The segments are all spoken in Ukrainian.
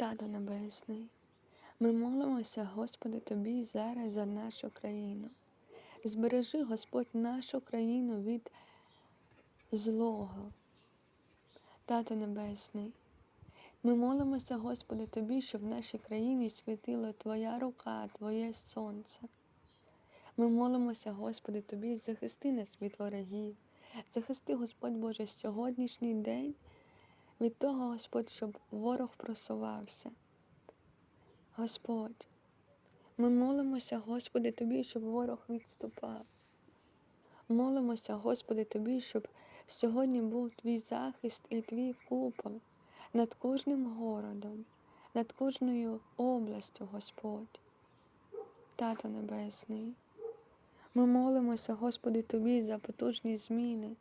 Тато Небесний, ми молимося, Господи, Тобі зараз за нашу країну. Збережи, Господь, нашу країну від злого. Тато Небесний, ми молимося, Господи, Тобі, щоб в нашій країні світила Твоя рука, Твоє сонце. Ми молимося, Господи, Тобі, захисти нас від ворогів, захисти, Господь Боже, сьогоднішній день від того, Господь, щоб ворог просувався. Господь, ми молимося, Господи, Тобі, щоб ворог відступав. Молимося, Господи, Тобі, щоб сьогодні був Твій захист і Твій купол над кожним городом, над кожною областю, Господь. Тато Небесний. Ми молимося, Господи, Тобі за потужні зміни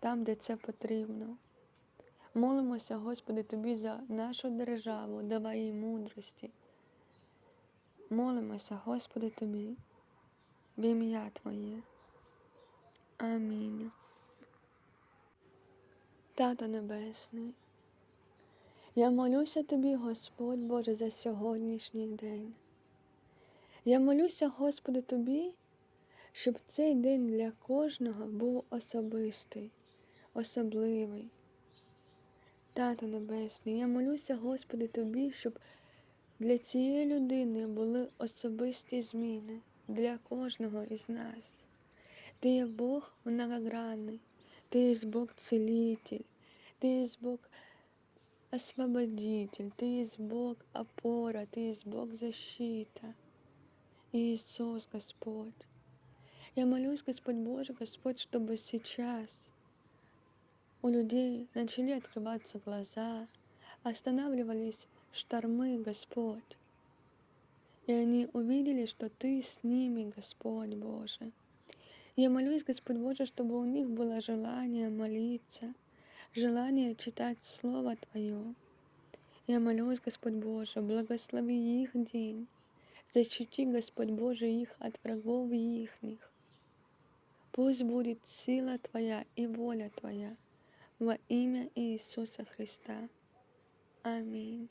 там, де це потрібно. Молимося, Господи, Тобі за нашу державу, давай їй мудрості. Молимося, Господи, Тобі, в ім'я Твоє. Амінь. Тато Небесний, я молюся Тобі, Господь Боже, за сьогоднішній день. Я молюся, Господи, Тобі, щоб цей день для кожного був особистий, особливий. Тато Небесний, я молюся, Господи, Тобі, щоб для цієї людини були особисті зміни для кожного із нас. Ти є Бог многогранний, Ти є Бог целитель, Ти є Бог освободитель, Ты есть Бог опора, Ты есть Бог защита. Иисус, Господь. Я молюсь, Господь Боже, Господь, чтобы сейчас у людей начали открываться глаза, останавливались штормы, Господь. И они увидели, что Ты с ними, Господь Боже. Я молюсь, Господь Боже, чтобы у них было желание молиться, желание читать Слово Твое. Я молюсь, Господь Боже, благослови их день, защити, Господь Боже, их от врагов ихних. Пусть будет сила Твоя и воля Твоя во имя Иисуса Христа. Аминь.